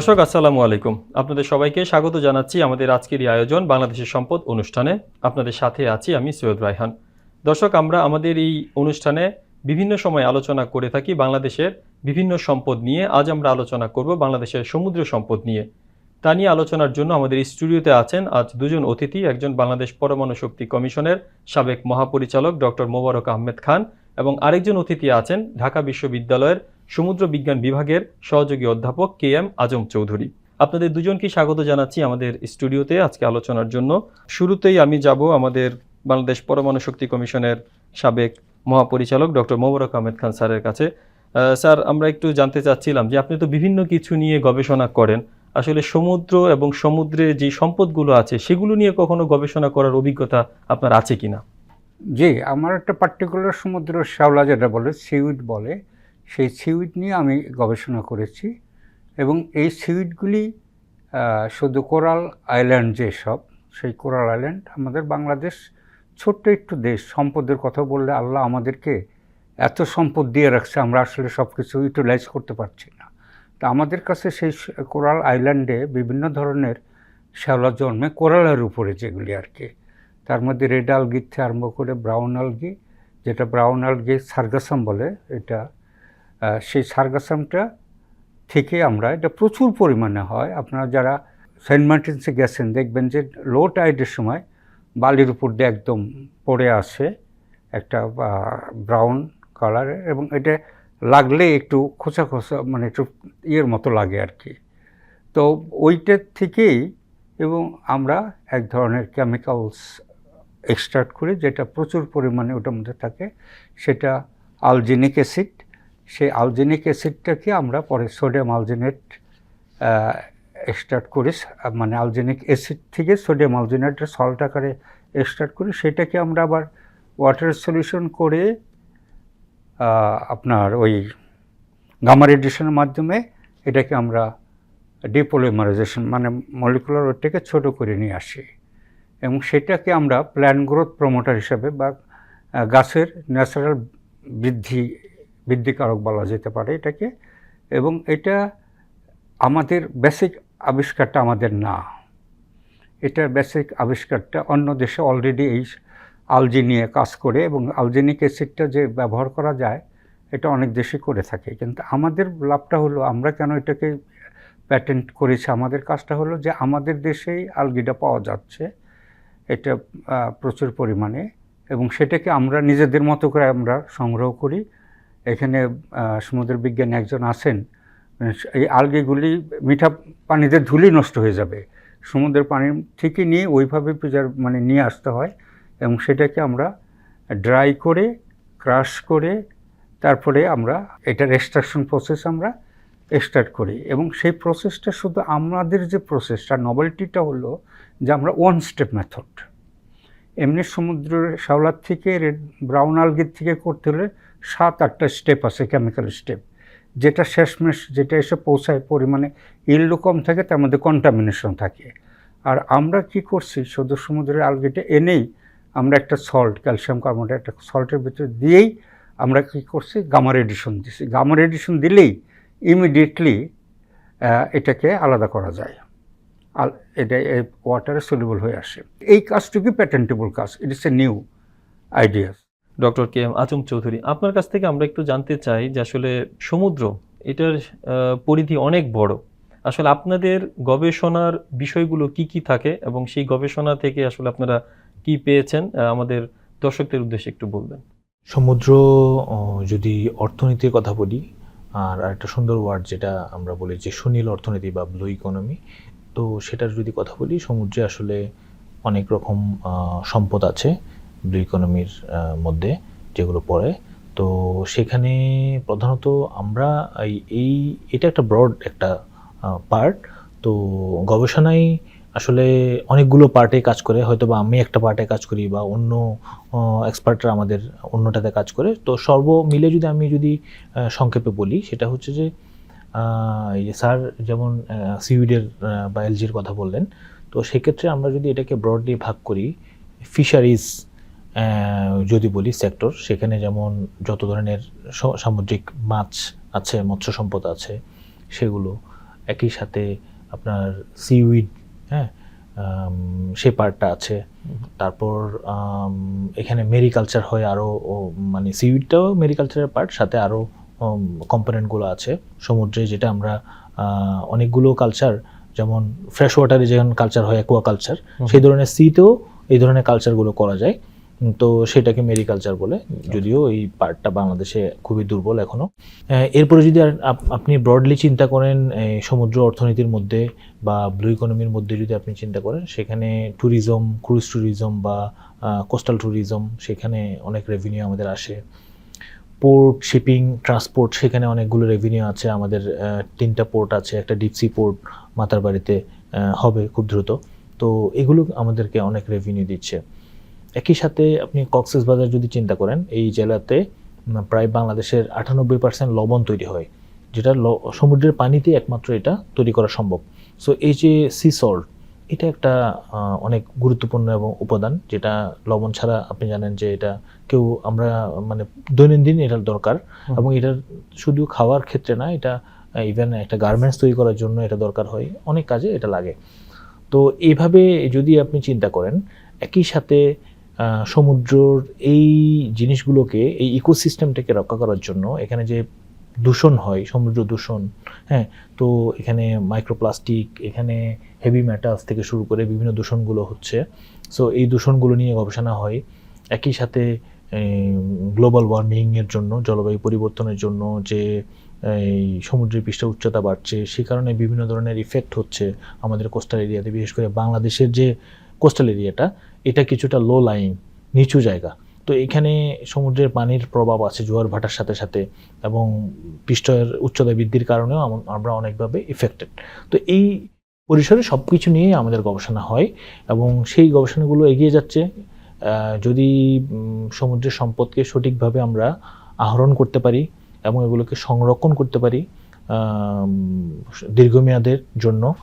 দর্শক, আসসালামু আলাইকুম। আপনাদের সবাইকে স্বাগত জানাচ্ছি আমাদের আজকের এই আয়োজন বাংলাদেশের সম্পদ অনুষ্ঠানে। আপনাদের সাথে আছি আমি সৈয়দ রায়হান। দর্শক, আমরা আমাদের এই অনুষ্ঠানে বিভিন্ন সময় আলোচনা করে থাকি বাংলাদেশের বিভিন্ন সম্পদ নিয়ে। আজ আমরা আলোচনা করব বাংলাদেশের সমুদ্র সম্পদ নিয়ে। তা নিয়ে আলোচনার জন্য আমাদের স্টুডিওতে আছেন আজ দুজন অতিথি। একজন বাংলাদেশ পরমাণু শক্তি কমিশনের সাবেক মহাপরিচালক ডক্টর মোবারক আহমেদ খান এবং আরেকজন অতিথি আছেন ঢাকা বিশ্ববিদ্যালয়ের সমুদ্র বিজ্ঞান বিভাগের সহযোগী অধ্যাপক কে এম আজম চৌধুরী। আপনাদের দুজনকে স্বাগত জানাচ্ছি আমাদের স্টুডিওতে আজকে আলোচনার জন্য। শুরুতেই আমি যাব আমাদের বাংলাদেশ পরমাণু শক্তি কমিশনের সাবেক মহাপরিচালক ডক্টর মোবারক আহমেদ খান স্যারের কাছে। স্যার, আমরা একটু জানতে চাচ্ছিলাম যে আপনি তো বিভিন্ন কিছু নিয়ে গবেষণা করেন। আসলে সমুদ্র এবং সমুদ্রে যে সম্পদগুলো আছে, সেগুলো নিয়ে কখনো গবেষণা করার অভিজ্ঞতা আপনার আছে কিনা? জি, আমার একটা পার্টিকুলার সমুদ্র শ্যাওলা যেটা বলে সিউইড বলে। সেই সিউইড নিয়ে আমি গবেষণা করেছি এবং এই সিউইডগুলি শুধু কোরাল আইল্যান্ড যেসব সেই কোরাল আইল্যান্ড আমাদের বাংলাদেশ ছোট্ট একটু দেশ, সম্পদের কথা বললে আল্লাহ আমাদেরকে এত সম্পদ দিয়ে রাখছে, আমরা আসলে সব কিছু ইউটিলাইজ করতে পারছি না। তা আমাদের কাছে সেই কোরাল আইল্যান্ডে বিভিন্ন ধরনের শ্যাওলা জন্মে কোরালের উপরে যেগুলি আর কি। তার মধ্যে রেড আলগি থেকে আরম্ভ করে ব্রাউন আলগি, যেটা ব্রাউন আলগি সার্গাসাম বলে, এটা সেই সার্গাসামটা থেকে আমরা এটা প্রচুর পরিমাণে হয়। আপনারা যারা সেন্ট মার্টিনসে গেছেন, দেখবেন যে লো টাইডের সময় বালির উপর দিয়ে একদম পড়ে আসে একটা ব্রাউন কালারের এবং এটা লাগলে একটু খোঁচা খোঁচা মানে একটু ইয়ের মতো লাগে আর কি। তো ওইটার থেকেই এবং আমরা এক ধরনের কেমিক্যালস এক্সট্রাক্ট করি যেটা প্রচুর পরিমাণে ওটার মধ্যে থাকে, সেটা আলজিনিক অ্যাসিড সেই আলজিনিক অ্যাসিডটাকে আমরা পরে সোডিয়াম আলজিনেট এক্সট্রাক্ট করি মানে আলজিনিক অ্যাসিড থেকে সোডিয়াম আলজিনেটের সল্ট আকারে এক্সট্রাক্ট করি সেটাকে আমরা আবার ওয়াটার সলিউশন করে আপনার ওই গামা রেডিয়েশনের মাধ্যমে এটাকে আমরা ডিপোলিমারাইজেশন মানে মলিকুলার ওয়েটটাকে ছোট করে নিয়ে আসি। এবং সেটাকে আমরা প্ল্যান্ট গ্রোথ প্রমোটার হিসাবে বা গাছের ন্যাচারাল বৃদ্ধি বৃদ্ধিকারক বলা যেতে পারে এটাকে। এবং এটা আমাদের বেসিক আবিষ্কারটা আমাদের না। এটার বেসিক আবিষ্কারটা অন্য দেশে অলরেডি এই আলজি নিয়ে কাজ করে এবং আলজেনিক অ্যাসিডটা যে ব্যবহার করা যায়, এটা অনেক দেশে করে থাকে। কিন্তু আমাদের লাভটা হলো, আমরা কেন এটাকে প্যাটেন্ট করেছি? আমাদের কাজটা হলো যে আমাদের দেশেই আলগিটা পাওয়া যাচ্ছে, এটা প্রচুর পরিমাণে। এবং সেটাকে আমরা নিজেদের মতো করে আমরা সংগ্রহ করি। এখানে সমুদ্র বিজ্ঞানী একজন আছেন, এই আলগিগুলি মিঠা পানিতে ধুলি নষ্ট হয়ে যাবে। সমুদ্রের পানি ঠিকই নিয়ে ওইভাবে প্রিজার মানে নিয়ে আসতে হয় এবং সেটাকে আমরা ড্রাই করে ক্রাশ করে, তারপরে আমরা এটার এক্সট্রাকশন প্রসেস আমরা স্টার্ট করি এবং সেই প্রসেসটা শুধু আমাদের যে প্রসেসটা নভেলটিটা হলো যে আমরা ওয়ান স্টেপ মেথড এমনি সমুদ্রের শ্যাওলার থেকে রেড ব্রাউন আলগির থেকে করতে হলে সাত, আটটা স্টেপ আছে কেমিক্যাল স্টেপ যেটা শেষমেশ, যেটা এসে পৌঁছায়, পরিমাণে ইল্ডু কম থাকে, তার মধ্যে কন্টামিনেশন থাকে। আর আমরা কি করছি শুধু সমুদ্রের আলগিটা এনেই আমরা একটা সল্ট ক্যালসিয়াম কার্বনেট একটা সল্টের ভিতরে দিয়েই আমরা কি করছি গামা রেডিশন দিছি। গামা রেডিশন দিলেই ইমিডিয়েটলি এটাকে আলাদা করা যায়। আর এটা ওয়াটারে সলিউবল হয়ে আসে। এই কাজটুকু প্যাটেন্টেবল কাজ। It is a new idea doctor K M Azam Chowdhury. আপনার কাছ থেকে আমরা একটু জানতে চাই যে আসলে সমুদ্র, এটার পরিধি অনেক বড়। আসলে আপনাদের গবেষণার বিষয়গুলো কি কি থাকে এবং সেই গবেষণা থেকে আসলে আপনারা কি পেয়েছেন? আমাদের দর্শকদের উদ্দেশ্যে একটু বলবেন। সমুদ্র যদি অর্থনীতির কথা বলি, আর একটা সুন্দর ওয়ার্ড যেটা আমরা বলি যে সুনীল অর্থনীতি বা ব্লু ইকোনমি তো সেটার যদি কথা বলি, সমুদ্রে আসলে অনেক রকম সম্পদ আছে। ব্লু ইকোনমির মধ্যে যেগুলো পড়ে। তো সেখানে প্রধানত আমরা এই- এটা একটা ব্রড একটা পার্ট তো গবেষণায় আসলে অনেকগুলো পার্টে কাজ করে। হয়তো বা আমি একটা পার্টে কাজ করি বা অন্য এক্সপার্টরা আমাদের অন্যটাতে কাজ করে। তো সর্ব মিলে যদি আমি যদি সংক্ষেপে বলি, সেটা হচ্ছে যে স্যার যেমন সিউইডের বা এলজির কথা বললেন, তো সেক্ষেত্রে আমরা যদি এটাকে ব্রডলি ভাগ করি ফিশারিজ যদি বলি সেক্টর সেখানে যেমন যত ধরনের সামুদ্রিক মাছ আছে মৎস্য সম্পদ আছে সেগুলো একই সাথে আপনার সিউইড হ্যাঁ সে পার্টটা আছে। তারপর এখানে মেরিকালচার হয় আরও মানে সিউইডটাও মেরিকালচারের পার্ট সাথে আরও কম্পোনেন্টগুলো আছে। সমুদ্রে যেটা আমরা অনেকগুলো কালচার যেমন ফ্রেশ ওয়াটারে যেমন কালচার হয় অ্যাকোয়া কালচার সেই ধরনের সিতেও এই ধরনের কালচারগুলো করা যায়। তো সেটাকে মেরিকালচার বলে যদিও এই পার্টটা বাংলাদেশে খুবই দুর্বল এখনও। আহ, এরপরে যদি আপনি ব্রডলি চিন্তা করেন সমুদ্র অর্থনীতির মধ্যে বা ব্লু ইকোনমির মধ্যে যদি আপনি চিন্তা করেন সেখানে ট্যুরিজম ক্রুজ ট্যুরিজম বা কোস্টাল ট্যুরিজম সেখানে অনেক রেভিনিউ আমাদের আসে। পোর্ট শিপিং ট্রান্সপোর্ট সেখানে অনেকগুলো রেভিনিউ আছে। আমাদের তিনটা পোর্ট আছে একটা ডিপসি পোর্ট মাতার বাড়িতে হবে খুব দ্রুত। তো এগুলো আমাদেরকে অনেক রেভিনিউ দিচ্ছে। একই সাথে আপনি কক্সেস বাজার যদি চিন্তা করেন এই জেলাতে প্রায় বাংলাদেশের আটানব্বই পার্সেন্ট লবণ তৈরি হয় যেটা সমুদ্রের পানিতে একমাত্র এটা তৈরি করা সম্ভব। সো এই যে সি সল্ট এটা একটা অনেক গুরুত্বপূর্ণ এবং উপাদান যেটা লবণ ছাড়া আপনি জানেন যে এটা কেউ আমরা মানে দৈনন্দিন এটার দরকার এবং এটার শুধু খাওয়ার ক্ষেত্রে না এটা ইভেন একটা গার্মেন্টস তৈরি করার জন্য এটা দরকার হয় অনেক কাজে এটা লাগে। তো এইভাবে যদি আপনি চিন্তা করেন একই সাথে সমুদ্রর এই জিনিসগুলোকে, এই ইকোসিস্টেমটাকে রক্ষা করার জন্য এখানে যে দূষণ হয়, সমুদ্র দূষণ হ্যাঁ তো এখানে মাইক্রোপ্লাস্টিক এখানে হেভি মেটালস থেকে শুরু করে বিভিন্ন দূষণগুলো হচ্ছে। সো এই দূষণগুলো নিয়ে গবেষণা হয়। একই সাথে গ্লোবাল ওয়ার্মিংয়ের জন্য, জলবায়ু পরিবর্তনের জন্য যে, এই সমুদ্রের পৃষ্ঠ উচ্চতা বাড়ছে, সে কারণে বিভিন্ন ধরনের ইফেক্ট হচ্ছে আমাদের কোস্টাল এরিয়াতে বিশেষ করে বাংলাদেশের যে কোস্টাল এরিয়াটা এটা কিছুটা লো লাইং নিচু জায়গা। তো এখানে সমুদ্রের পানির প্রভাব আছে জোয়ার ভাটার সাথে সাথে এবং পৃষ্ঠের উচ্চতা বৃদ্ধির কারণেও আম- আমরা অনেকভাবে ইফেক্টেড তো এই পরিসরে সব কিছু নিয়েই আমাদের গবেষণা হয় এবং সেই গবেষণাগুলো এগিয়ে যাচ্ছে। যদি সমুদ্রের সম্পদকে সঠিকভাবে আমরা আহরণ করতে পারি এবং এগুলোকে সংরক্ষণ করতে পারি দীর্ঘমেয়াদের জন্য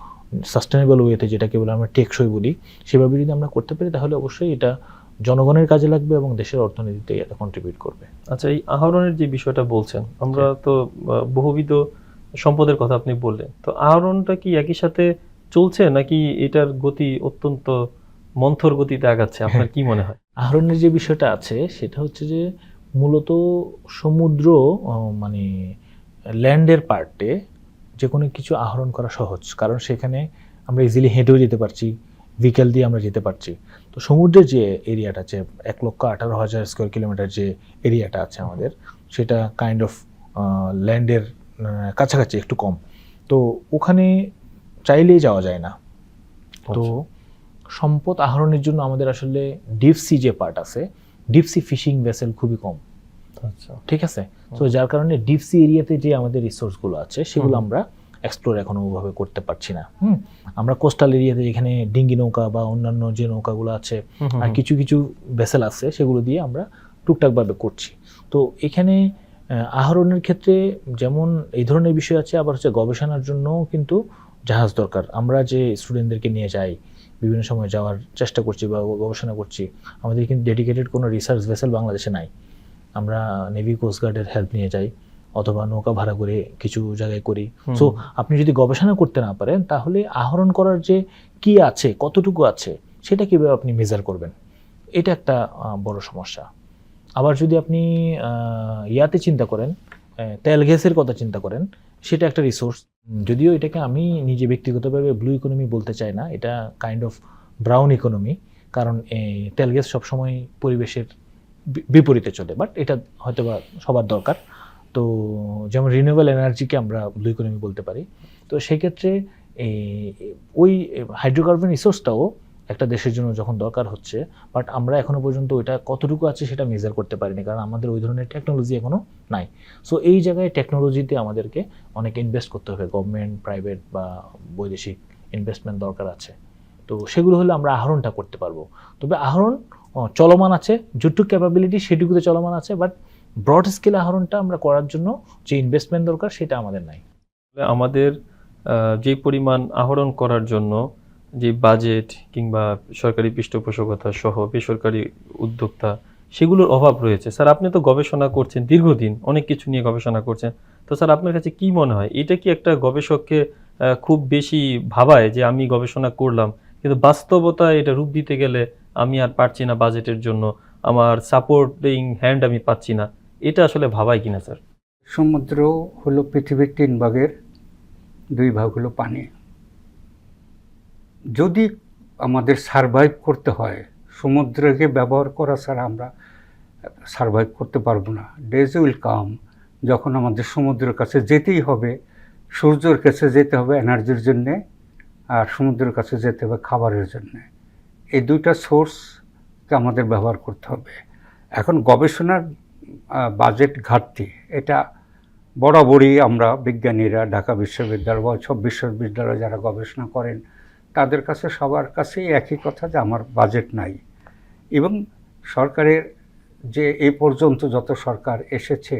সাস্টেনেবল ওয়েতে যেটাকে বলে আমরা টেকসই বলি সেভাবে যদি আমরা করতে পারি তাহলে অবশ্যই এটা জনগণের কাজে লাগবে এবং দেশের অর্থনীতিতে এটা কন্ট্রিবিউট করবে। আচ্ছা এই আহরণের যে বিষয়টা বলছেন আমরা তো বহুবিধ সম্পদের কথা আপনি বললেন তো আহরণটা কি একই সাথে চলছে নাকি এটার গতি অত্যন্ত মন্থর গতিতে আগাচ্ছে? আপনার কি মনে হয়? আহরণের যে বিষয়টা আছে সেটা হচ্ছে যে মূলত সমুদ্র মানে ল্যান্ডের পার্টে যে কোনো কিছু আহরণ করা সহজ কারণ সেখানে আমরা ইজিলি হেঁটেও যেতে পারছি ভিকেল দিয়ে আমরা যেতে পারছি। তো সমুদ্রের যে এরিয়াটা আছে এক লক্ষ আঠারো হাজার স্কোয়ার কিলোমিটার যে এরিয়াটা আছে আমাদের সেটা কাইন্ড অফ ল্যান্ডের কাছাকাছি একটু কম। তো ওখানে চাইলেই যাওয়া যায় না। তো সম্পদ আহরণের জন্য আমাদের আসলে ডিপসি যে পার্ট আছে ডিপসি ফিশিং ভেসেল খুবই কম। আচ্ছা ঠিক আছে? তো যার কারণে ডিপসি এরিয়াতে যে আমাদের রিসোর্সগুলো আছে সেগুলো আমরা এক্সপ্লোর এখনও ওভাবে করতে পারছি না। হুম? আমরা কোস্টাল এরিয়াতে যেখানে ডিঙ্গি নৌকা বা অন্যান্য যে নৌকাগুলো আছে আর কিছু কিছু ভেসেল আছে সেগুলো দিয়ে আমরা টুকটাকভাবে করছি। তো এখানে আহরণের ক্ষেত্রে যেমন এই ধরনের বিষয় আছে আবার হচ্ছে গবেষণার জন্য কিন্তু জাহাজ দরকার। আমরা যে স্টুডেন্টদেরকে নিয়ে যাই বিভিন্ন সময় যাওয়ার চেষ্টা করছি বা গবেষণা করছি আমাদের কিন্তু ডেডিকেটেড কোনো রিসার্চ ভেসেল বাংলাদেশে নাই। আমরা নেভি কোস্টগার্ডের হেল্প নিয়ে যাই অথবা নৌকা ভাড়া করে কিছু জায়গায় করি। সো আপনি যদি গবেষণা করতে না পারেন তাহলে আহরণ করার যে কি আছে কতটুকু আছে সেটা কীভাবে আপনি মেজার করবেন? এটা একটা বড় সমস্যা। আবার যদি আপনি ইয়াতে চিন্তা করেন তেল গ্যাসের কথা চিন্তা করেন সেটা একটা রিসোর্স যদিও এটাকে আমি নিজে ব্যক্তিগতভাবে ব্লু ইকোনমি বলতে চাই না এটা কাইন্ড অফ ব্রাউন ইকোনমি কারণ তেল গ্যাস সবসময় পরিবেশের বিপরীতে চলে বাট এটা হয়তো বা সবার দরকার। তো যেমন রিনিউয়েবল এনার্জিকে আমরা ব্লু ইকোনমি বলতে পারি। তো সেক্ষেত্রে ওই হাইড্রোকার্বন রিসোর্সটাও একটা দেশের জন্য যখন দরকার হচ্ছে বাট আমরা এখনও পর্যন্ত ওইটা কতটুকু আছে সেটা মেজার করতে পারিনি কারণ আমাদের ওই ধরনের টেকনোলজি এখনও নাই। সো এই জায়গায় টেকনোলজিতে আমাদেরকে অনেক ইনভেস্ট করতে হবে গভর্নমেন্ট প্রাইভেট বা বৈদেশিক ইনভেস্টমেন্ট দরকার আছে। তো সেগুলো হলে আমরা আহরণটা করতে পারব। তবে আহরণ আহ, চলমান আছে যতটুকু ক্যাপাবিলিটি সেটুকুতে চলমান আছে বাট ব্রড স্কেল আহরণটা আমরা করার জন্য যে ইনভেস্টমেন্ট দরকার সেটা আমাদের নাই। আমাদের যে পরিমাণ আহরণ করার জন্য যে বাজেট কিংবা সরকারি পৃষ্ঠপোষকতা সহ বেসরকারি উদ্যোক্তা, সেগুলোর অভাব রয়েছে। স্যার, আপনি তো গবেষণা করছেন দীর্ঘদিন, অনেক কিছু নিয়ে গবেষণা করছেন। তো স্যার, আপনার কাছে কি মনে হয়? এটা কি একটা গবেষককে খুব বেশি ভাবায় যে আমি গবেষণা করলাম, কিন্তু বাস্তবতা এটা রূপ দিতে গেলে আমি আর পারছি না বাজেটের জন্য। আমার সাপোর্টিং হ্যান্ড আমি পাচ্ছি না। এটা আসলে ভাবায় কিনা, স্যার? সমুদ্র হলো পৃথিবীর তিন ভাগের, দুই ভাগ হলো পানি। যদি আমাদের সারভাইভ করতে হয়, সমুদ্রকে ব্যবহার করা ছাড়া আমরা সারভাইভ করতে পারব না। ডেজ উইল কাম যখন আমাদের সমুদ্রের কাছে যেতেই হবে, সূর্যের কাছে যেতে হবে এনার্জির জন্যে, আর সমুদ্রের কাছে যেতে হবে খাবারের জন্যে। এই দুইটা সোর্সকে আমাদের ব্যবহার করতে হবে। এখন গবেষণার বাজেট ঘাটতি, এটা বরাবরই আমরা বিজ্ঞানীরা, ঢাকা বিশ্ববিদ্যালয় বা সব বিশ্ববিদ্যালয়ে যারা গবেষণা করেন, তাদের কাছে সবার কাছেই একই কথা যে আমার বাজেট নাই। এবং সরকারের যে এ পর্যন্ত যত সরকার এসেছে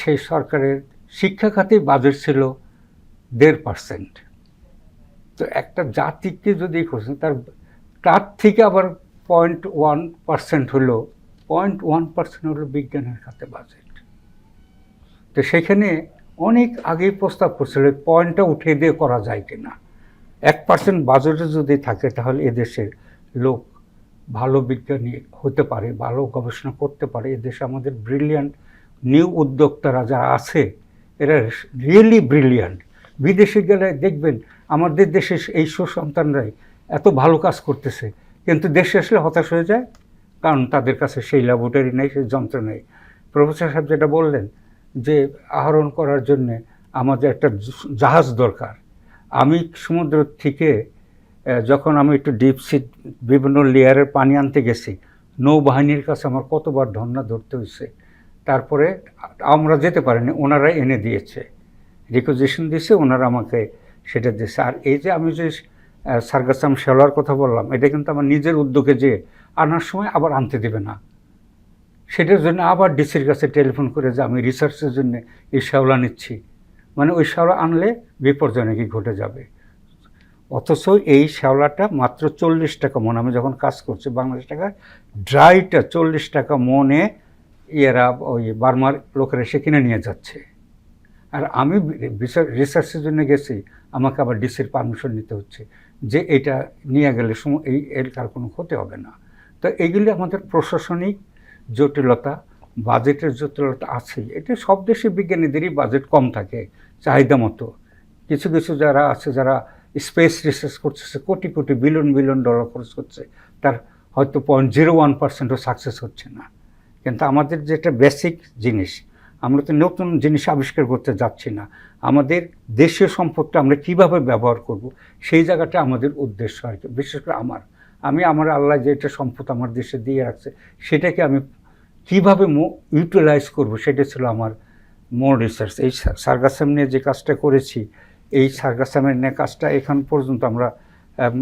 সেই সরকারের শিক্ষা খাতে বাজেট ছিল দেড় পার্সেন্ট তো একটা জাতিকে যদি করছেন তার তার থেকে আবার পয়েন্ট ওয়ান পার্সেন্ট হলো পয়েন্ট ওয়ান পার্সেন্ট হলো বিজ্ঞানের খাতে বাজেট তো সেখানে অনেক আগেই প্রস্তাব করছিল পয়েন্টটা উঠিয়ে দিয়ে করা যায় কিনা। এক পার্সেন্ট বাজেটে যদি থাকে, তাহলে এদেশের লোক ভালো বিজ্ঞানী হতে পারে, ভালো গবেষণা করতে পারে। এদেশে আমাদের ব্রিলিয়ান্ট নিউ উদ্যোক্তারা যারা আছে, এরা রিয়েলি ব্রিলিয়ান্ট বিদেশে গেলে দেখবেন, আমাদের দেশের এই সুসন্তানরাই এত ভালো কাজ করতেছে। কিন্তু দেশে আসলে হতাশ হয়ে যায়, কারণ তাদের কাছে সেই ল্যাবরেটরি নেই, সেই যন্ত্র নেই। প্রফেসর সাহেব যেটা বললেন যে, আহরণ করার জন্যে আমাদের একটা জাহাজ দরকার। আমি সমুদ্র থেকে যখন আমি একটু ডিপ সি বিভিন্ন লেয়ারের পানি আনতে গেছি, নৌবাহিনীর কাছে আমার কতবার ধর্না ধরতে হয়েছে। তারপরে আমরা যেতে পারিনি, ওনারা এনে দিয়েছে। রিকোজিশন দিয়েছে, ওনারা আমাকে সেটা দিয়েছে। আর এই যে আমি যে সার্গাসাম শেওলার কথা বললাম, এটা কিন্তু আমার নিজের উদ্যোগে যে আনার সময় আবার আনতে দেবে না। সেটার জন্য আবার ডিসির কাছে টেলিফোন করে যে আমি রিসার্চের জন্য এই শ্যাওলা নিচ্ছি। মানে ওই শ্যাওলা আনলে বিপর্যয় নাকি ঘটে যাবে। অথচ এই শ্যাওলাটা মাত্র চল্লিশ টাকা মন, আমি যখন কাজ করছি বাংলাদেশ টাকা ড্রাইটা চল্লিশ টাকা মনে এরা ওই বার্মার লোকেরা এসে কিনে নিয়ে যাচ্ছে। আর আমি রিসার্চের জন্য গেছি, আমাকে আবার ডিসির পারমিশন নিতে হচ্ছে। যে এটা নিয়ে গেলে এই, এর কার কোনো ক্ষতি হবে না। তো এইগুলি আমাদের প্রশাসনিক জটিলতা, বাজেটের জটিলতা আছে এটা সব দেশে বিজ্ঞানীদেরই বাজেট কম থাকে চাহিদা মতো। কিছু কিছু যারা আছে, যারা স্পেস রিসার্চ করতেছে crore crore billion billion dollar খরচ করছে, তার হয়তো পয়েন্ট জিরো ওয়ান পার্সেন্টও সাকসেস হচ্ছে না। কিন্তু আমাদের যেটা বেসিক জিনিস আমরা তো নতুন জিনিস আবিষ্কার করতে যাচ্ছি না। আমাদের দেশীয় সম্পদটা আমরা কীভাবে ব্যবহার করব, সেই জায়গাটা আমাদের উদ্দেশ্য আর কি, বিশেষ করে আমার। আমি আমার আল্লাহ যেটা সম্পদ আমার দেশে দিয়ে রাখছে, সেটাকে আমি কীভাবে ইউটিলাইজ করব, সেটা ছিল আমার মোর রিসার্চ এই সার্গাসাম নিয়ে যে কাজটা করেছি, এই সার্গাসামের নিয়ে কাজটা এখন পর্যন্ত আমরা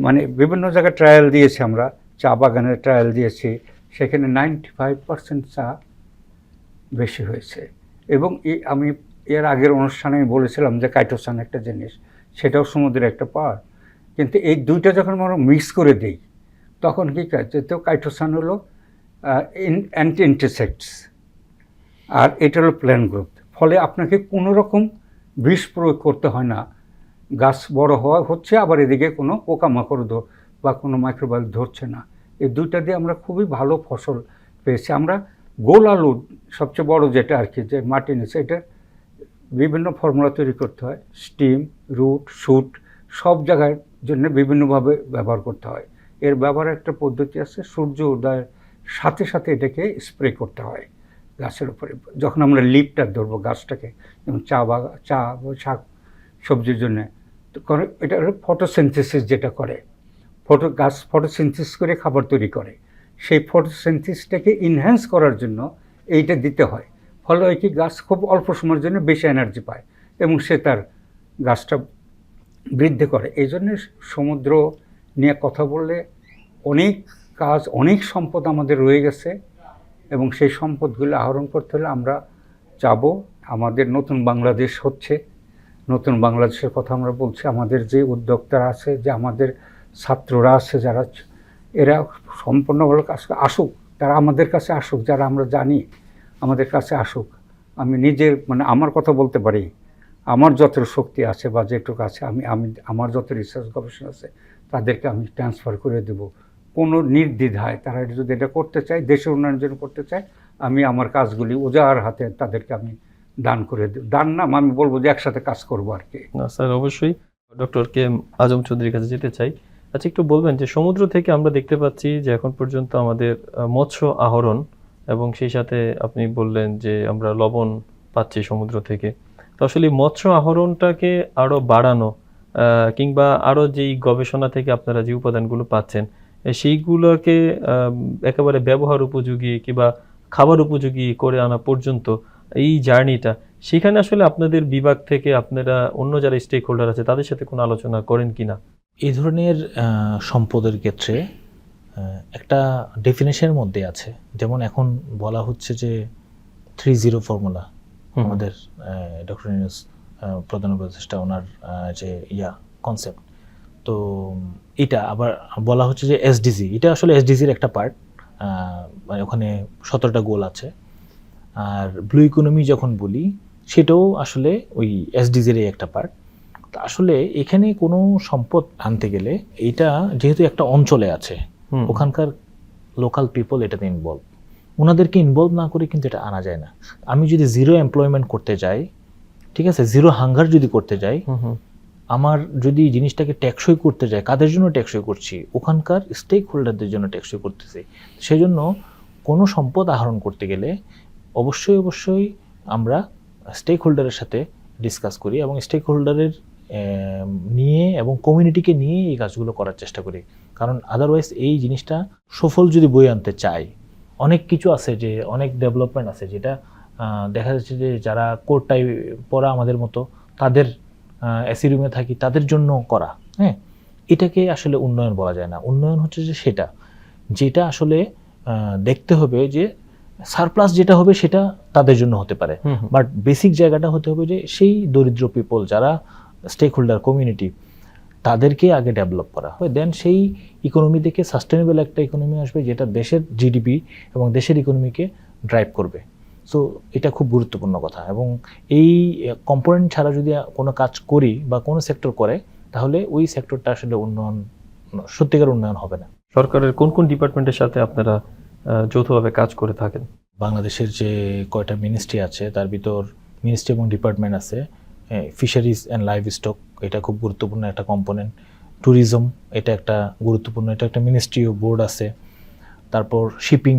মানে বিভিন্ন জায়গায় ট্রায়াল দিয়েছি আমরা, চা বাগানের ট্রায়াল দিয়েছি, সেখানে নাইনটি ফাইভ পার্সেন্ট চা বেশি হয়েছে। এবং আমি এর আগের অনুষ্ঠানে আমি বলেছিলাম যে কাইটোসান একটা জিনিস, সেটাও সমুদ্রের একটা পার কিন্তু এই দুইটা যখন আমরা মিক্স করে দিই, তখন কী কাজ তো কাইটোসান হলো অ্যান্টি ইন্টিসেক্টস আর এটা হলো প্ল্যান গ্রোথ ফলে আপনাকে কোনো রকম বিষ প্রয়োগ করতে হয় না। গাছ বড় হওয়া হচ্ছে, আবার এদিকে কোনো পোকামাকড় বা কোনো মাইক্রোবাইল ধরছে না। এই দুইটা দিয়ে আমরা খুবই ভালো ফসল পেয়েছি। আমরা গোল আলু সবচেয়ে বড় যেটা আর কি, যে মাটি নিচে এটা বিভিন্ন ফর্মুলা তৈরি করতে হয়। স্টিম, রুট, শুট, সব জায়গার জন্য বিভিন্নভাবে ব্যবহার করতে হয়। এর ব্যবহার একটা পদ্ধতি আছে, সূর্য উদয়ের সাথে সাথে এটাকে স্প্রে করতে হয় গাছের উপরে। যখন আমরা লিপটা ধরবো গাছটাকে, যেমন চা বাগা চা বা শাক সবজির জন্য এটা হলো ফটোসিনথেসিস যেটা করে। ফটো, গাছ ফটোসিনথেসিস করে খাবার তৈরি করে। সেই ফটোসিনথেসিসটাকে ইনহ্যান্স করার জন্য এইটা দিতে হয়। ফলে কি, গাছ খুব অল্প সময়ের জন্য বেশি এনার্জি পায় এবং সে তার গাছটা বৃদ্ধি করে। এই জন্যে সমুদ্র নিয়ে কথা বললে অনেক কাজ, অনেক সম্পদ আমাদের রয়ে গেছে এবং সেই সম্পদগুলো আহরণ করতে হলে আমরা যাব। আমাদের নতুন বাংলাদেশ হচ্ছে। নতুন বাংলাদেশের কথা আমরা বলছি। আমাদের যে উদ্যোক্তারা আছে, যে আমাদের ছাত্ররা আছে যারা এরা সম্পূর্ণভাবে কাজ আসুক তারা আমাদের কাছে আসুক, যারা আমরা জানি আমাদের কাছে আসুক। আমি নিজের মানে আমার কথা বলতে পারি, আমার যত শক্তি আছে বা যেটুকু আছে, আমি আমি, আমার যত রিসার্চ গবেষণা আছে, তাদেরকে আমি ট্রান্সফার করে দেব। কোনো নির্দ্বিধায় তারা যদি এটা করতে চায়, দেশের উন্নয়নের জন্য করতে চায়, আমি আমার কাজগুলি ওজার হাতে তাদেরকে আমি দান করে দেব। দান না, আমি বলব যে একসাথে কাজ করব আর কি। না, স্যার, অবশ্যই। ডক্টর কে আজম চৌধুরীর কাছে যেতে চাই। আচ্ছা একটু বলবেন যে সমুদ্র থেকে আমরা দেখতে পাচ্ছি যে এখন পর্যন্ত আমাদের মৎস্য আহরণ এবং সেই সাথে আপনি বললেন যে আমরা লবণ পাচ্ছি সমুদ্র থেকে। তো আসলে মৎস্য আহরণটাকে আরও বাড়ানো কিংবা আরও যেই গবেষণা থেকে আপনারা যে উপাদানগুলো পাচ্ছেন সেইগুলোকে একেবারে ব্যবহার উপযোগী কিংবা খাবার উপযোগী করে আনা পর্যন্ত এই জার্নিটা, সেখানে আসলে আপনাদের বিভাগ থেকে আপনারা অন্য যারা স্টেক হোল্ডার আছে তাদের সাথে কোনো আলোচনা করেন কিনা? এই ধরনের সম্পদের ক্ষেত্রে একটা ডেফিনেশনের মধ্যে আছে। যেমন এখন বলা হচ্ছে যে থ্রি জিরো ফর্মুলা। আমাদের ডক্টর ইউনুস প্রধান উপদেষ্টা ওনার যে ইয়া কনসেপ্ট তো এটা আবার বলা হচ্ছে যে এসডিজি এটা আসলে এসডিজির একটা পার্ট মানে ওখানে সতেরোটা গোল আছে। আর ব্লু ইকোনমি যখন বলি সেটাও আসলে ওই এসডিজির একটা পার্ট আসলে এখানে কোনো সম্পদ আনতে গেলে এটা যেহেতু একটা অঞ্চলে আছে ওখানকার লোকাল পিপল এটাতে ইনভলভ ওনাদেরকে ইনভলভ না করে কিন্তু এটা আনা যায় না। আমি যদি জিরো এমপ্লয়মেন্ট করতে যাই ঠিক আছে জিরো হাঙ্গার যদি করতে যাই আমার যদি জিনিসটাকে ট্যাক্সই করতে যাই কাদের জন্য ট্যাক্সই করছি? ওখানকার স্টেক হোল্ডারদের জন্য ট্যাক্সই করতেছি। সেই জন্য কোনো সম্পদ আহরণ করতে গেলে অবশ্যই অবশ্যই আমরা স্টেক হোল্ডারের সাথে ডিসকাস করি এবং স্টেক হোল্ডারের নিয়ে এবং কমিউনিটিকে নিয়ে এই কাজগুলো করার চেষ্টা করি। কারণ আদারওয়াইজ এই জিনিসটা সফল যদি বই আনতে চাই অনেক কিছু আছে যে অনেক ডেভেলপমেন্ট আছে যেটা দেখা যাচ্ছে যে যারা কোর্টটাই পড়া আমাদের মতো তাদের এসি রুমে থাকি তাদের জন্য করা হ্যাঁ? এটাকে আসলে উন্নয়ন বলা যায় না। উন্নয়ন হচ্ছে যে সেটা যেটা আসলে দেখতে হবে যে সারপ্লাস যেটা হবে সেটা তাদের জন্য হতে পারে। বাট বেসিক জায়গাটা হতে হবে যে সেই দরিদ্র পিপল যারা স্টেক হোল্ডার কমিউনিটি তাদেরকে আগে ডেভেলপ করা হয়। দেন সেই ইকোনমি থেকে সাস্টেনেবল একটা ইকোনমি আসবে যেটা দেশের জিডিপি এবং দেশের ইকোনমিকে ড্রাইভ করবে। সো এটা খুব গুরুত্বপূর্ণ কথা। এবং এই কম্পোনেন্ট ছাড়া যদি কোনো কাজ করি বা কোনো সেক্টর করে তাহলে ওই সেক্টরটা আসলে উন্নয়ন সত্যিকার উন্নয়ন হবে না। সরকারের কোন কোন ডিপার্টমেন্টের সাথে আপনারা যৌথভাবে কাজ করে থাকেন? বাংলাদেশের যে কয়টা মিনিস্ট্রি আছে তার ভিতর মিনিস্ট্রি এবং ডিপার্টমেন্ট আছে। ফিশারিজ অ্যান্ড লাইভ স্টক এটা খুব গুরুত্বপূর্ণ একটা কম্পোনেন্ট ট্যুরিজম এটা একটা গুরুত্বপূর্ণ এটা একটা মিনিস্ট্রি ও বোর্ড আছে। তারপর শিপিং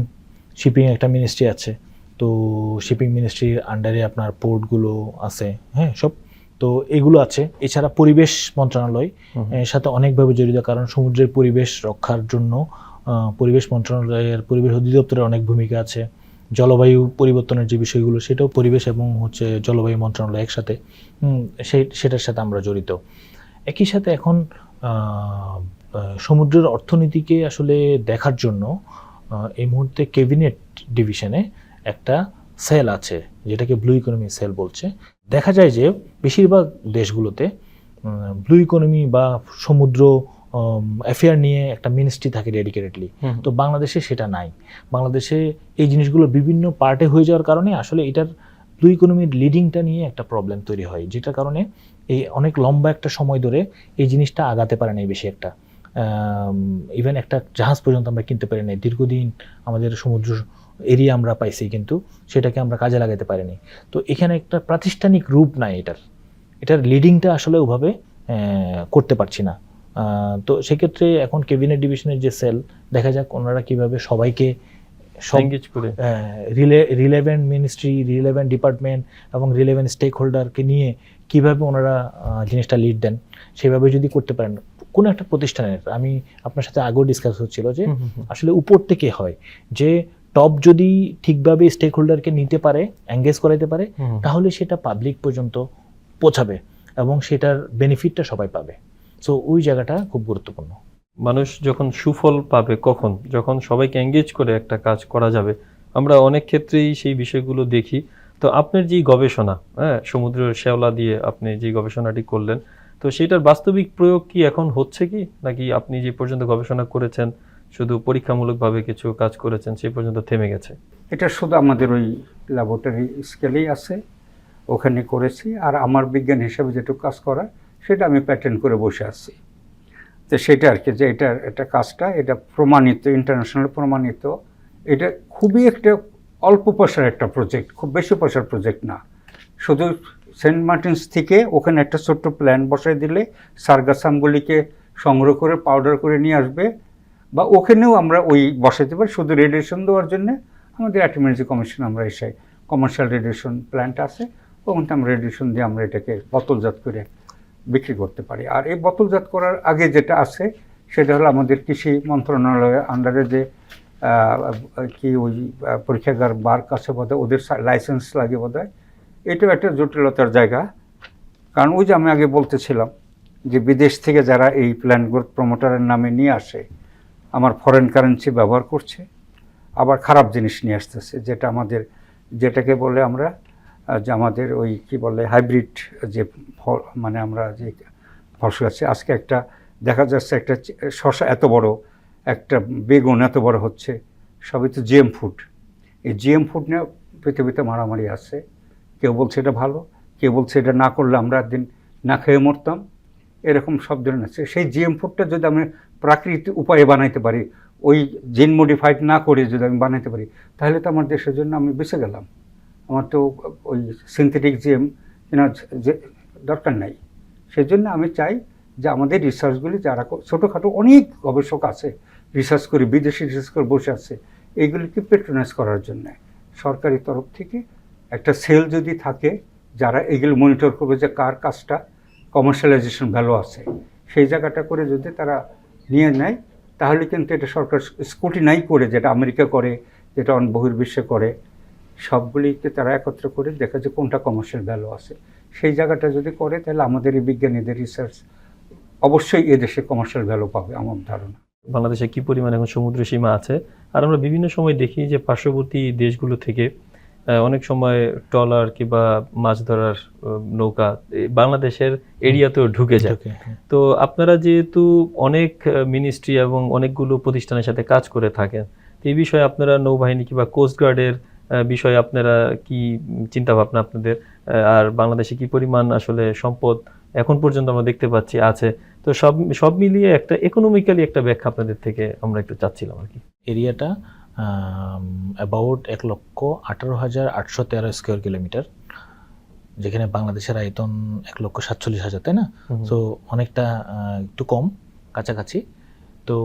শিপিং একটা মিনিস্ট্রি আছে। তো শিপিং মিনিস্ট্রির আন্ডারে আপনার পোর্টগুলো আছে হ্যাঁ সব। তো এগুলো আছে। এছাড়া পরিবেশ মন্ত্রণালয় এর সাথে অনেকভাবে জড়িত কারণ সমুদ্রের পরিবেশ রক্ষার জন্য পরিবেশ মন্ত্রণালয়ের পরিবেশ অধিদপ্তরের অনেক ভূমিকা আছে। জলবায়ু পরিবর্তনের যে বিষয়গুলো, সেটাও পরিবেশ এবং হচ্ছে জলবায়ু মন্ত্রণালয় একসাথে সেই, সেটার সাথে আমরা জড়িত। একই সাথে এখন সমুদ্রের অর্থনীতিকে আসলে দেখার জন্য এই মুহূর্তে ক্যাবিনেট ডিভিশনে একটা সেল আছে, যেটাকে ব্লু ইকোনমি সেল বলছে। দেখা যায় যে, বেশিরভাগ দেশগুলোতে ব্লু ইকোনমি বা সমুদ্র অ্যাফেয়ার নিয়ে একটা মিনিস্ট্রি থাকে ডেডিকেটেডলি তো বাংলাদেশে সেটা নাই। বাংলাদেশে এই জিনিসগুলো বিভিন্ন পার্টে হয়ে যাওয়ার কারণে আসলে এটার ব্লু ইকোনমির লিডিংটা নিয়ে একটা প্রবলেম তৈরি হয় যেটার কারণে এই অনেক লম্বা একটা সময় ধরে এই জিনিসটা আগাতে পারে না বেশি একটা। ইভেন একটা জাহাজ পর্যন্ত আমরা কিনতে পারি নাই। দীর্ঘদিন আমাদের সমুদ্র এরিয়া আমরা পাইছি কিন্তু সেটাকে আমরা কাজে লাগাতে পারিনি তো এখানে একটা প্রাতিষ্ঠানিক রূপ নাই এটার। এটার লিডিংটা আসলে ওভাবে করতে পারছি না। তো সেক্ষেত্রে এখন ক্যাবিনেট ডিভিশনের যে সেল দেখা যাক ওনারা কীভাবে সবাইকে করে রিলেভেন্ট মিনিস্ট্রি রিলেভেন্ট ডিপার্টমেন্ট এবং রিলেভেন্ট স্টেক হোল্ডারকে নিয়ে কীভাবে ওনারা জিনিসটা লিড দেন সেভাবে যদি করতে পারেন কোনো একটা প্রতিষ্ঠানের আমি আপনার সাথে আগেও ডিসকাস হচ্ছিল যে। আসলে উপর থেকে হয় যে টপ যদি ঠিকভাবে স্টেক হোল্ডারকে নিতে পারে এঙ্গেজ করাইতে পারে। তাহলে সেটা পাবলিক পর্যন্ত পৌঁছাবে এবং সেটার বেনিফিটটা সবাই পাবে সো ওই জায়গাটা খুব গুরুত্বপূর্ণ। মানুষ যখন সুফল পাবে কখন? যখন সবাইকে এঙ্গেজ করে একটা কাজ করা যাবে আমরা অনেক ক্ষেত্রেই সেই বিষয়গুলো দেখি। তো আপনার যে গবেষণা হ্যাঁ সমুদ্রের শ্যাওলা দিয়ে আপনি যে গবেষণাটি করলেন তো সেটার বাস্তবিক প্রয়োগ কি এখন হচ্ছে কি? নাকি আপনি যে পর্যন্ত গবেষণা করেছেন শুধু পরীক্ষামূলকভাবে কিছু কাজ করেছেন সেই পর্যন্ত থেমে গেছে? এটা শুধু আমাদের ওই ল্যাবরেটরি স্কেলেই আছে ওখানে করেছি। আর আমার বিজ্ঞান হিসেবে যেটুকু কাজ করা সেটা আমি প্যাটার্ন করে বসে আছি। তো সেটা আর কি, যে এটা একটা কাজটা, এটা প্রমাণিত ইন্টারন্যাশনাল প্রমাণিত। এটা খুবই একটা অল্প পয়সার একটা প্রজেক্ট খুব বেশি পয়সার প্রজেক্ট না। শুধু সেন্ট মার্টিনস থেকে ওখানে একটা ছোট্ট প্ল্যান বসাই দিলে সার্গাসামগুলিকে সংগ্রহ করে পাউডার করে নিয়ে আসবে। বা ওখানেও আমরা ওই বসাতে পারি, শুধু রেডিয়েশন দেওয়ার জন্য আমাদের অ্যাটম এনার্জি কমিশন আমরা এসে কমার্শিয়াল রেডিয়েশন প্ল্যান্ট আছে ওখানে আমরা রেডিয়েশন দিয়ে আমরা এটাকে বোতলজাত করে বিক্রি করতে পারি। আর এই বোতলজাত করার আগে যেটা আছে, সেটা হলো আমাদের কৃষি মন্ত্রণালয়ের আন্ডারে যে কি ওই পরীক্ষাগার বার কাছে বোধ ওদের লাইসেন্স লাগে বোধ হয় এটাও একটা জটিলতার জায়গা। কারণ ওই যে আমি আগে বলতেছিলাম যে বিদেশ থেকে যারা এই প্ল্যান গ্রোথ প্রমোটারের নামে নিয়ে আসে, আমার ফরেন কারেন্সি ব্যবহার করছে, আবার খারাপ জিনিস নিয়ে আসতেছে, যেটা আমাদের, যেটাকে বলে আমরা যে আমাদের ওই কি বলে হাইব্রিড যে ফল মানে আমরা যে ফসল আছে, আজকে একটা দেখা যাচ্ছে একটা শসা এত বড়, একটা বেগুন এত বড় হচ্ছে, সবই তো জিএম ফুড। এই জিএম ফুড নিয়ে পৃথিবীতে মারামারি আছে, কেউ বলছে এটা ভালো, কেউ বলছে এটা না করলে আমরা একদিন না খেয়ে মরতাম, এরকম সব ধরনের আছে। সেই জিএম ফুডটা যদি আমি প্রাকৃতিক উপায়ে বানাইতে পারি, ওই জিন মডিফাইড না করে যদি আমি বানাইতে পারি, তাহলে তো আমার দেশের জন্য আমি বেঁচে গেলাম। আমার তো ওই সিনথেটিক জিএম যে দরকার নাই। সেজন্য আমি চাই যে আমাদের রিসার্চগুলি যারা ছোটোখাটো অনেক গবেষক আছে রিসার্চ করে, বিদেশি রিসার্চ করে বসে আছে, এইগুলিকে পেট্রোনাইজ করার জন্য সরকারি তরফ থেকে একটা সেল যদি থাকে, যারা এগুলো মনিটর করবে যে কার কাজটা কমার্শিয়ালাইজেশন ভ্যালু আছে, সেই জায়গাটা করে যদি তারা নিয়ে নেয়, তাহলে কিন্তু এটা সরকার স্কুটিনাই করে যেটা আমেরিকা করে, যেটা অন বহির্বিশ্বে করে, সবগুলিকে তারা একত্র করে দেখা যে কোনটা কমার্শিয়াল ভ্যালু আছে। সেই জায়গাটা যদি করে তাহলে আমাদের এই বিজ্ঞানীদের রিসার্চ অবশ্যই এদেশে কমার্শিয়াল ভ্যালু পাবে আমার ধারণা। বাংলাদেশে কি পরিমাণ এখন সমুদ্র সীমা আছে? আর আমরা বিভিন্ন সময় দেখি যে পার্শ্ববর্তী দেশগুলো থেকে অনেক সময় ট্রলার কিংবা মাছ ধরার নৌকা বাংলাদেশের এরিয়াতেও ঢুকে যায়। হ্যাঁ। তো আপনারা যেহেতু অনেক মিনিস্ট্রি এবং অনেকগুলো প্রতিষ্ঠানের সাথে কাজ করে থাকেন তো এই বিষয়ে আপনারা নৌবাহিনী কিংবা কোস্টগার্ডের বিষয়ে আপনারা কি চিন্তা ভাবনা আপনাদের? আর বাংলাদেশে কি পরিমাণ আসলে সম্পদ এখন পর্যন্ত আমরা দেখতে পাচ্ছি আছে। তো সব সব মিলিয়ে একটা ইকোনমিক্যালি একটা ব্যাখ্যা আপনাদের থেকে আমরা একটু চাচ্ছিলাম আর কি। এরিয়াটা অ্যাবাউট এক লক্ষ আঠারো হাজার আটশো তেরো স্কোয়ার কিলোমিটার যেখানে বাংলাদেশের আয়তন এক লক্ষ সাতচল্লিশ হাজার তাই না? সো অনেকটা একটু কম কাছাকাছি। তো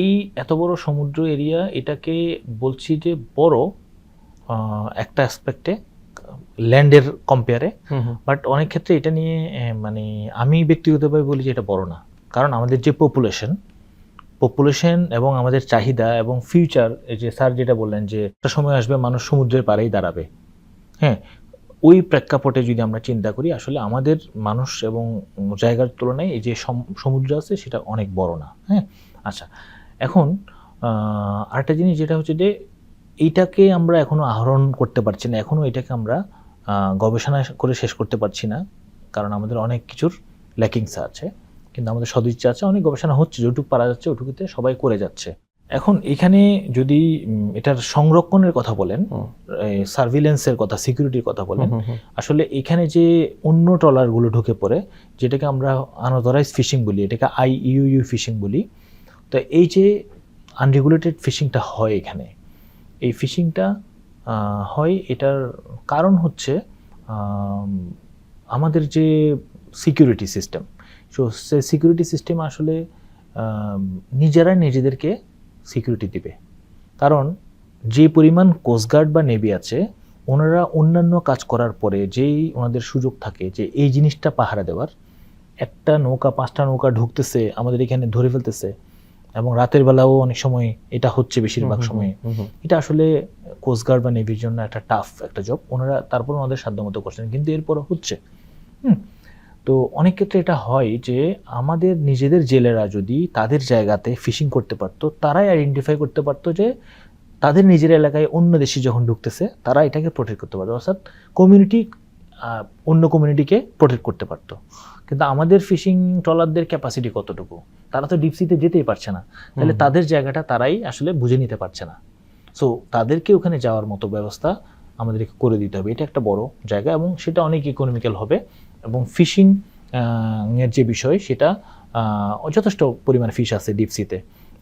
এই এত বড় সমুদ্র এরিয়া এটাকে বলছি যে বড় একটা অ্যাসপেক্টে ল্যান্ডের কম্পেয়ারে বাট অনেক ক্ষেত্রে এটা নিয়ে মানে আমি ব্যক্তিগতভাবে বলি যে এটা বড় না। কারণ আমাদের যে পপুলেশন পপুলেশন এবং আমাদের চাহিদা এবং ফিউচার এই যে স্যার যেটা বললেন যে একটা সময় আসবে মানুষ সমুদ্রের পাড়েই দাঁড়াবে। হ্যাঁ ওই প্রেক্ষাপটে যদি আমরা চিন্তা করি আসলে আমাদের মানুষ এবং জায়গার তুলনায় এই যে সম- সমুদ্র আছে সেটা অনেক বড় না। হ্যাঁ আচ্ছা এখন আরেকটা জিনিস যেটা হচ্ছে যে এইটাকে আমরা এখনও আহরণ করতে পারছি না। এখনও এটাকে আমরা গবেষণা করে শেষ করতে পারছি না কারণ আমাদের অনেক কিছুর ল্যাকিংস আছে কিন্তু আমাদের সদিচ্ছা আছে অনেক গবেষণা হচ্ছে যেটুকু পারা যাচ্ছে ওটুকুতে সবাই করে যাচ্ছে। এখন এখানে যদি এটার সংরক্ষণের কথা বলেন সার্ভিলেন্সের কথা সিকিউরিটির কথা বলেন আসলে এখানে যে অন্য ট্রলারগুলো ঢুকে পড়ে যেটাকে আমরা আনঅথরাইজ ফিশিং বলি এটাকে আই ইউ ফিশিং বলি তো এই যে আনরেগুলেটেড ফিশিংটা হয় এখানে এই ফিশিংটা হয়। এটার কারণ হচ্ছে আমাদের যে সিকিউরিটি সিস্টেম সো সে সিকিউরিটি সিস্টেম আসলে নিজেরাই নিজেদেরকে সিকিউরিটি দিবে। কারণ যে পরিমাণ কোস্টগার্ড বা নেভি আছে, ওনারা অন্যান্য কাজ করার পরে যেই ওনাদের সুযোগ থাকে যে এই জিনিসটা পাহারা দেওয়ার, একটা নৌকা, পাঁচটা নৌকা ঢুকতেছে, আমাদের এখানে ধরে ফেলতেছে এবং রাতের বেলাও অনেক সময় এটা হচ্ছে বেশিরভাগ সময়। এটা আসলে কোস্টগার্ড বা নেভির জন্য একটা টাফ একটা জব ওনারা তারপর ওনাদের সাধ্যমতো করছেন কিন্তু এরপরও হচ্ছে। হুম তো অনেক ক্ষেত্রে এটা হয় যে আমাদের নিজেদের জেলেরা যদি তাদের জায়গাতে ফিশিং করতে পারতো তারাই আইডেন্টিফাই করতে পারতো যে তাদের নিজের এলাকায় অন্য দেশে যখন ঢুকতেছে তারা এটাকে প্রোটেক্ট করতে পারতো। অর্থাৎ কমিউনিটি অন্য কমিউনিটিকে প্রোটেক্ট করতে পারতো। কিন্তু আমাদের ফিশিং ট্রলারদের ক্যাপাসিটি কতটুকু? তারা তো ডিপসিতে যেতেই পারছে না। তাহলে তাদের জায়গাটা তারাই আসলে বুঝে নিতে পারছে না। সো তাদেরকে ওখানে যাওয়ার মতো ব্যবস্থা আমাদেরকে করে দিতে হবে। এটা একটা বড় জায়গা এবং সেটা অনেক ইকোনমিক্যাল হবে এবং ফিশিং এর যে বিষয় সেটা যথেষ্ট পরিমাণ ফিশ আছে ডিপসিতে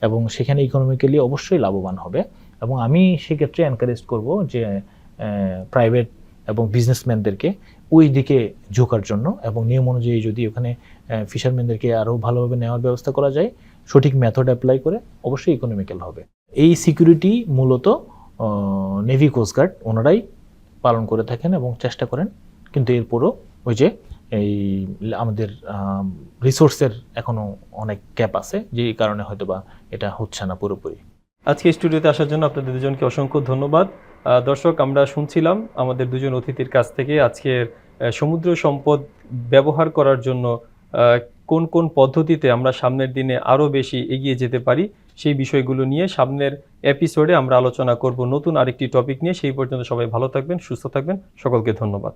এবং সেখানে ইকোনমিক্যালি অবশ্যই লাভবান হবে। এবং আমি সেক্ষেত্রে এনকারেজ করব যে প্রাইভেট এবং বিজনেসম্যানদেরকে ওই দিকে ঝোঁকার জন্য এবং নিয়ম অনুযায়ী যদি ওখানে ফিশারম্যানদেরকে আরও ভালোভাবে নেওয়ার ব্যবস্থা করা যায়, সঠিক মেথড অ্যাপ্লাই করে অবশ্যই ইকোনমিক্যাল হবে। এই সিকিউরিটি মূলত নেভি কোস্টগার্ড ওনারাই পালন করে থাকেন এবং চেষ্টা করেন। কিন্তু এরপরও ওই যে এই আমাদের রিসোর্সের এখনও অনেক গ্যাপ আছে, যেই কারণে হয়তো বা এটা হচ্ছে না পুরোপুরি। আজকে স্টুডিওতে আসার জন্য আপনাদের দুজনকে অসংখ্য ধন্যবাদ। দর্শক, আমরা শুনছিলাম আমাদের দুজন অতিথির কাছ থেকে আজকের সমুদ্র সম্পদ ব্যবহার করার জন্য কোন কোন পদ্ধতিতে আমরা সামনের দিনে আরও বেশি এগিয়ে যেতে পারি সেই বিষয়গুলো নিয়ে সামনের এপিসোডে আমরা আলোচনা করব নতুন আরেকটি টপিক নিয়ে। সেই পর্যন্ত সবাই ভালো থাকবেন, সুস্থ থাকবেন। সকলকে ধন্যবাদ।